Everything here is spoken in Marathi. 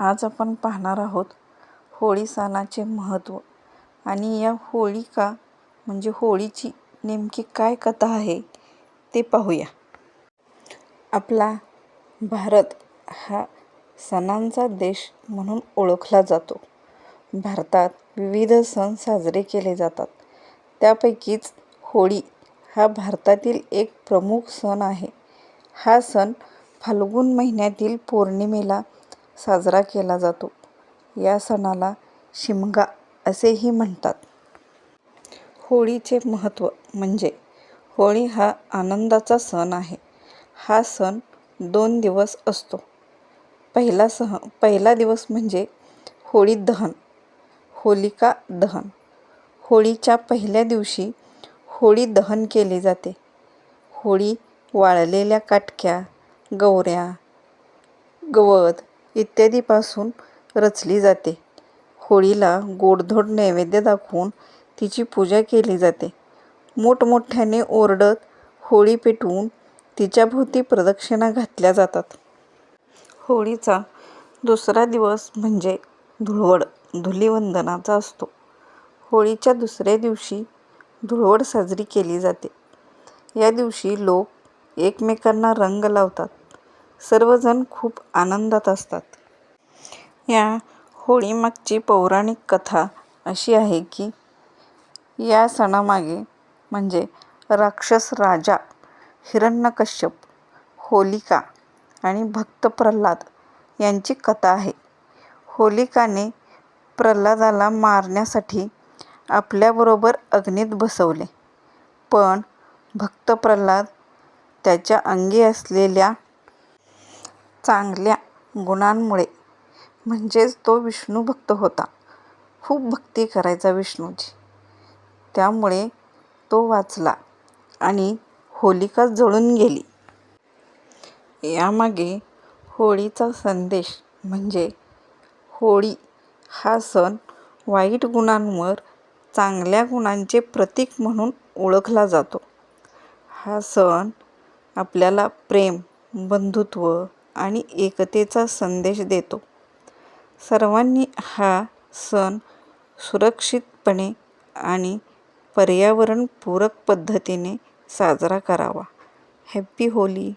आज आपण पाहणार आहोत होळी सणाचे महत्त्व. आणि या होळिका म्हणजे होळीची नेमकी काय कथा आहे ते पाहूया. आपला भारत हा सणांचा देश म्हणून ओळखला जातो. भारतात विविध सण साजरे केले जातात. त्यापैकीच होळी हा भारतातील एक प्रमुख सण आहे. हा सण फाल्गुन महिन्यातील पौर्णिमेला साजरा केला जातो. या सणाला शिमगा असेही म्हणतात. होळीचे महत्त्व म्हणजे होळी हा आनंदाचा सण आहे. हा सण दोन दिवस असतो. पहिला सह पहिला दिवस म्हणजे होळी दहन होलिका दहन. होळीच्या पहिल्या दिवशी होळी दहन केले जाते. होळी वाळलेल्या काटक्या गवऱ्या गवत इत्यादीपासून रचली जाते. होळीला गोडधोड नैवेद्य दाखवून तिची पूजा केली जाते. मोठमोठ्याने ओरडत होळी पेटवून तिच्याभोवती प्रदक्षिणा घातल्या जातात. होळीचा दुसरा दिवस म्हणजे धुळवड धुलीवंदनाचा असतो. होळीच्या दुसऱ्या दिवशी धुळवड साजरी केली जाते. या दिवशी लोक एकमेकांना रंग लावतात. सर्वजण खूप आनंदात असतात. या होळीमागची पौराणिक कथा अशी आहे की या सणामागे म्हणजे राक्षस राजा हिरण्यकश्यप होलिका आणि भक्त प्रल्हाद यांची कथा आहे. होलिकाने प्रल्हादाला मारण्यासाठी आपल्याबरोबर अग्नीत बसवले. पण भक्त प्रल्हाद त्याच्या अंगी असलेल्या चांगल्या गुणांमुळे. म्हणजेच तो विष्णुभक्त होता. खूप भक्ती करायचा विष्णूची त्यामुळे तो वाचला आणि होलिका जळून गेली. यामागे होळीचा संदेश म्हणजे होळी हा सण वाईट गुणांवर चांगल्या गुणांचे प्रतीक म्हणून ओळखला जातो. हा सण आपल्याला प्रेम बंधुत्व आणि एकतेचा संदेश देतो. सर्वांनी हा सण सुरक्षितपणे आणि पर्यावरणपूरक पद्धतीने साजरा करावा. Happy Holy